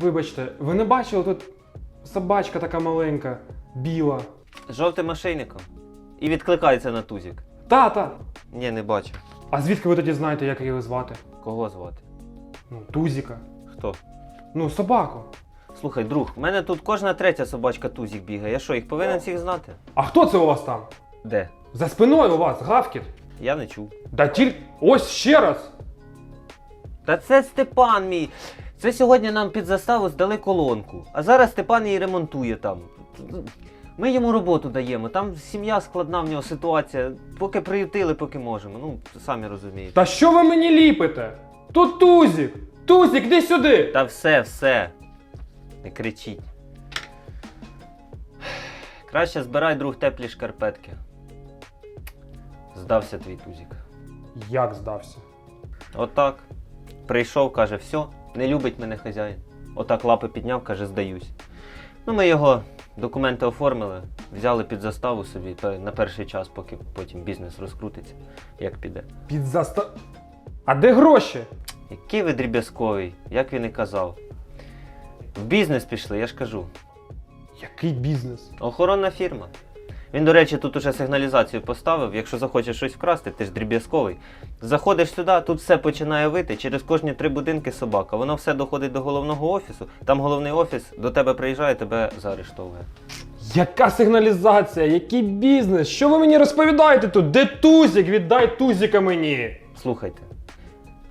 Вибачте, ви не бачили тут собачка така маленька, біла. З жовтим ошейником. І відкликається на тузік. Та, та. Ні, не бачу. А звідки ви тоді знаєте, як її звати? Кого звати? Ну, Тузіка. Хто? Ну, собаку. Слухай, друг, в мене тут кожна третя собачка тузік бігає. Я що, їх повинен всіх знати? А хто це у вас там? Де? За спиною у вас, гавкіт. Я не чув. Да тільки. Ось ще раз. Та це Степан мій. Це сьогодні нам під заставу здали колонку. А зараз Степан її ремонтує там. Ми йому роботу даємо. Там сім'я складна в нього ситуація. Поки приютили, поки можемо. Ну, самі розумієте. Та що ви мені ліпите? Тут Тузік! Тузік, іди сюди! Та все, все. Не кричіть. Краще збирай друг теплі шкарпетки. Здався твій тузік. Як здався? Отак. Прийшов, каже, все, не любить мене хазяїн. Отак лапи підняв, каже, здаюсь. Ну, ми його документи оформили, взяли під заставу собі на перший час, поки потім бізнес розкрутиться, як піде. Під заста... А де гроші? Який ви дріб'язковий, як він і казав. В бізнес пішли, я ж кажу. Який бізнес? Охоронна фірма. Він, до речі, тут уже сигналізацію поставив. Якщо захочеш щось вкрасти, ти ж дріб'язковий. Заходиш сюди, тут все починає вити. Через кожні три будинки собака. Воно все доходить до головного офісу. Там головний офіс до тебе приїжджає, тебе заарештовує. Яка сигналізація? Який бізнес? Що ви мені розповідаєте тут? Де Тузік? Віддай Тузіка мені! Слухайте,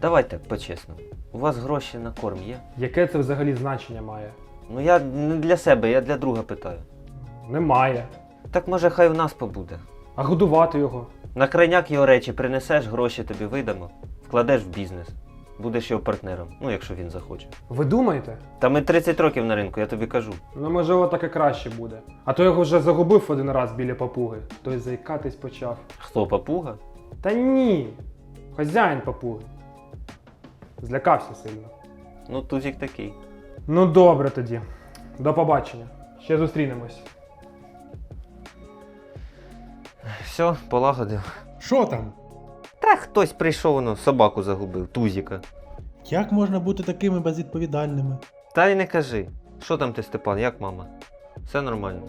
давайте по-чесному. У вас гроші на корм є? Яке це взагалі значення має? Ну я не для себе, я для друга питаю. Немає. Так може хай в нас побуде. А годувати його? На крайняк його речі принесеш, гроші тобі видамо, вкладеш в бізнес. Будеш його партнером, ну якщо він захоче. Ви думаєте? Та ми 30 років на ринку, я тобі кажу. Ну, можливо, так і краще буде. А то його вже загубив один раз біля папуги. Той заїкатись почав. Хто папуга? Та ні. Хазяїн папуги. Злякався сильно. Ну, тузік такий. Ну добре тоді. До побачення. Ще зустрінемось. Все, полагодив. Що там? Та хтось прийшов, ну, собаку загубив, тузіка. Як можна бути такими безвідповідальними? Та й не кажи. Що там ти, Степан, як мама? Все нормально.